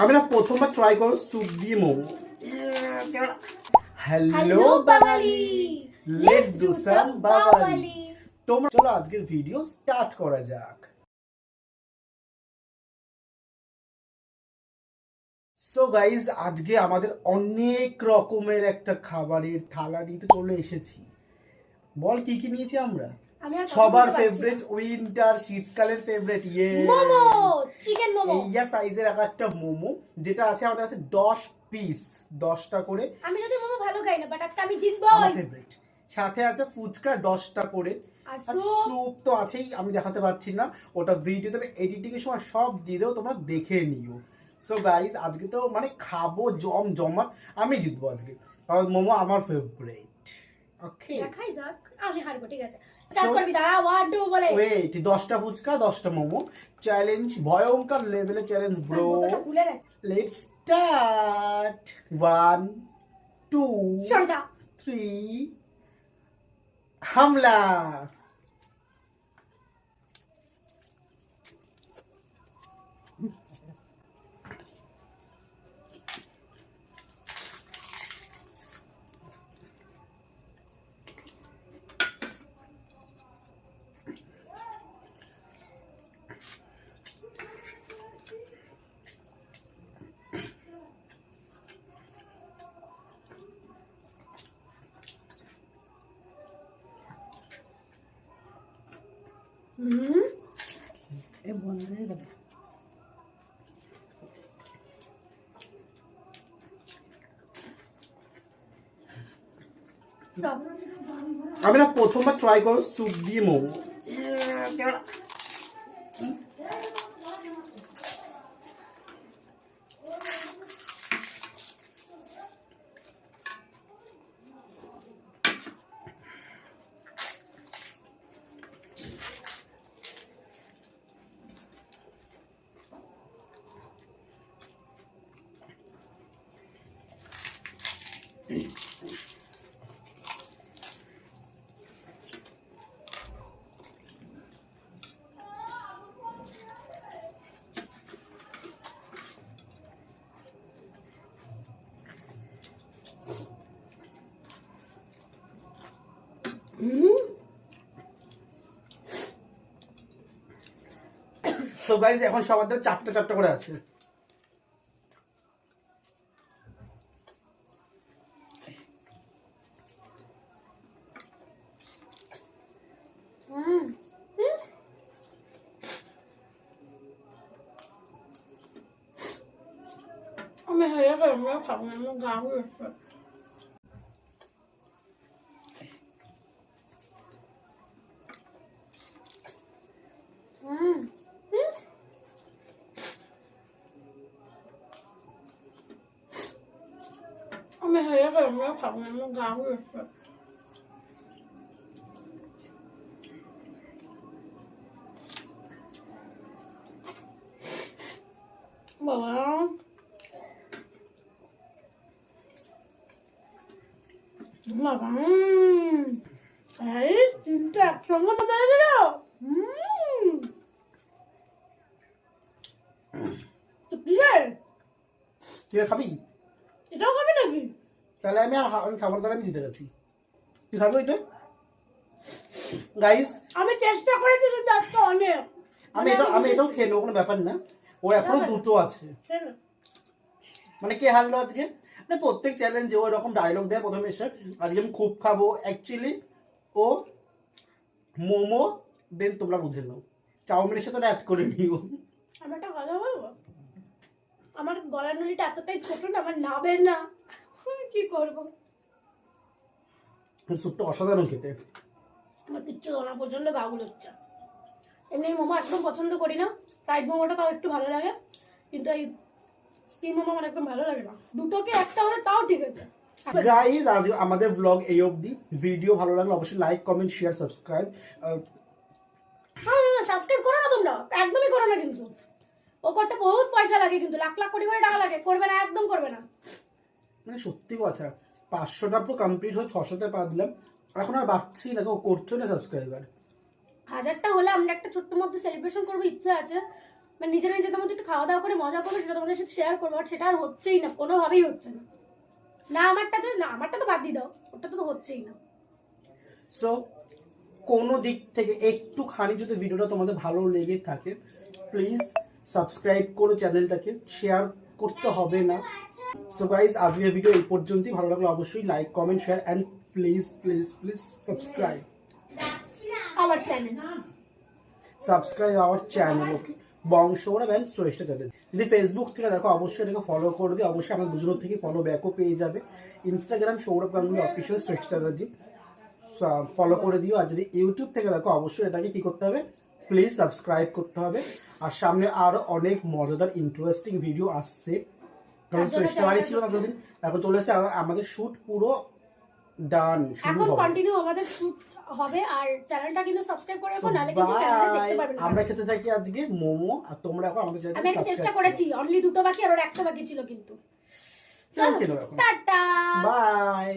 আমি না প্রথমবার ট্রাই করো স্যুপ দিয়ে momo hello Bengali. Let's do some Bengali তোমরা চলো আজকের ভিডিও স্টার্ট করা যাক। সো গাইজ আজকে আমাদের অনেক রকমের একটা খাবারের থালা নিতে চলে এসেছি। বল কি কি নিয়েছি আমরা? সবার ফেভারিট উইন্টার শীতকালের ফেভারিট ইয়ে মোমো চিকেন মোমো। এইয়া সাইজের এক একটা মোমো যেটা আছে আমাদের কাছে দশ পিস দশটা করে। আমি যদি মোমো ভালো খাই না বাট আজকে আমি জিতবো। আমার ফেভারিট সাথে আছে ফুচকা দশটা করে। আর স্যুপ তো আছেই আমি দেখাতে পারছি না। ওটা ভিডিওতে এডিটিং এর সময় সব দিয়ে দেবো তোমরা দেখে নিও। সো গাইজ আজকে তো মানে খাব জম জমাট আমি জিতবো আজকে। কারণ মোমো আমার ফেভারিট ওকে দেখাই যাক আমি হারবো ঠিক আছে। ওয়েট দশটা ফুচকা দশটা মোমো চ্যালেঞ্জ ভয়ঙ্কর লেভেলের challenge bro let's start one two three হামলা। Stop. আমি না প্রথমবার ট্রাই করো স্যুপ দিয়ে মোমো সো গাইজ এখন সবার চারটা চারটা করে আছে। আমি হয়ে গেল আমি খাব না আমার গা হয়েছে হুম হুম। আমি হয়ে গেল আমি খাব না আমার গা হয়েছে বাবা বাবা উম, এই তিনটা একসঙ্গে তো মেরে দিল। উম। তো কি রে? তুই আর খাবি? এটাও খাবি নাকি? তাহলে আমি আর আমি খাবার দ্বারা আমি জিতে গেছি। তুই খাবি এটা গাইস আমি চেষ্টা করেছি কিন্তু আজকে অনেক। আমি এটা আমি এটাও নেব কোনো ব্যাপার না। ও এখনও দুটো আছে। মানে কে হারলো আজকে? মানে প্রত্যেক চ্যালেঞ্জে ও এরকম ডায়লগ দেয় প্রথমে এসে। আজকে আমি খুব খাব অ্যাকচুয়ালি ও মোমো দেন তোমরা বুঝে নাও। চাউমিনের সাথে অ্যাড করে নিও। আমি একটা কথা বলব? আমার গলার নলিটা এতটাই ছোট না আমার নাবের না। কি করব? স্যুপটা অসাধারণ খেতে। আমার কিচ্ছু না প্রচণ্ড গা হচ্ছে। এমনি মোমো একদম পছন্দ করি না। ফ্রাইড মোমোটা তাও একটু ভালো লাগে। কিন্তু এই স্টিম মোমো আমার একদম ভালো লাগে না। দুটোকে একটা হলে তাও ঠিক আছে গাইজ আজ আমাদের ব্লগ এই অবধি। ভিডিও ভালো লাগলে অবশ্যই লাইক কমেন্ট শেয়ার সাবস্ক্রাইব হ্যাঁ সাবস্ক্রাইব করো না তোমরা। একদমই করো না কিন্তু। ও করতে বহুত পয়সা লাগে কিন্তু। লাখ লাখ কোটি কোটি টাকা লাগে। করবে না একদম করবে না। মানে সত্যি কথা পাঁচশোটা পুরো কমপ্লিট হয়ে ছশোতে পা দিলাম। এখন আর বাড়ছি না কেউ করছ না সাবস্ক্রাইবার হাজারটা হলে আমরা একটা ছোট্ট মধ্যে সেলিব্রেশন করব ইচ্ছা আছে। মানে নিজেরা নিজেদের মধ্যে একটু খাওয়া দাওয়া করে মজা করব সেটা তোমাদের সাথে শেয়ার করব আর সেটা আর হচ্ছেই না কোনোভাবেই হচ্ছে না। না আমারটা তো না আমারটা তো বাদ দিয়ে দাও ওটা তো হচ্ছেই না। সো কোনো দিক থেকে একটুখানি যদি ভিডিওটা তোমাদের ভালো লেগে থাকে প্লিজ সাবস্ক্রাইব করো চ্যানেলটাকে শেয়ার করতে হবে না। সো গাইজ আজকের ভিডিও এই পর্যন্তই ভালো লাগলে অবশ্যই like comment share and please please please subscribe আমার channel subscribe our channel okay বংশওরা band স্টোরেজটা চ্যানেল যদি ফেসবুক থেকে দেখো অবশ্যই এটাকে ফলো করে দিও। অবশ্যই আমার দুজনের থেকে ফলো ব্যাকও পেয়ে যাবে। ইনস্টাগ্রাম সৌরভ গাঙ্গুলি অফিসিয়াল শ্রেষ্ঠ চ্যাটার্জি ফলো করে দিও। আর যদি ইউটিউব থেকে দেখো অবশ্যই এটাকে কী করতে হবে? প্লিজ সাবস্ক্রাইব করতে হবে। আর সামনে আরও অনেক মজাদার ইন্টারেস্টিং ভিডিও আসছে। কারণ শ্রেষ্ঠ বাড়ি ছিল ততদিন এখন চলে এসেছে আমাদের শুট পুরো ডান শুরু এখন কন্টিনিউ আমাদের শুট হবে আর চ্যানেলটা কিন্তু সাবস্ক্রাইব করে রাখো নাহলে কিন্তু চ্যানেলটা দেখতে পারবে না। আমরা খেতে থাকি আজকে মোমো আর তোমরা এখন আমাদের চ্যানেল আমি চেষ্টা করেছি অনলি দুটো বাকি আর ওর একটা বাকি ছিল কিন্তু। চলো টাটা! বাই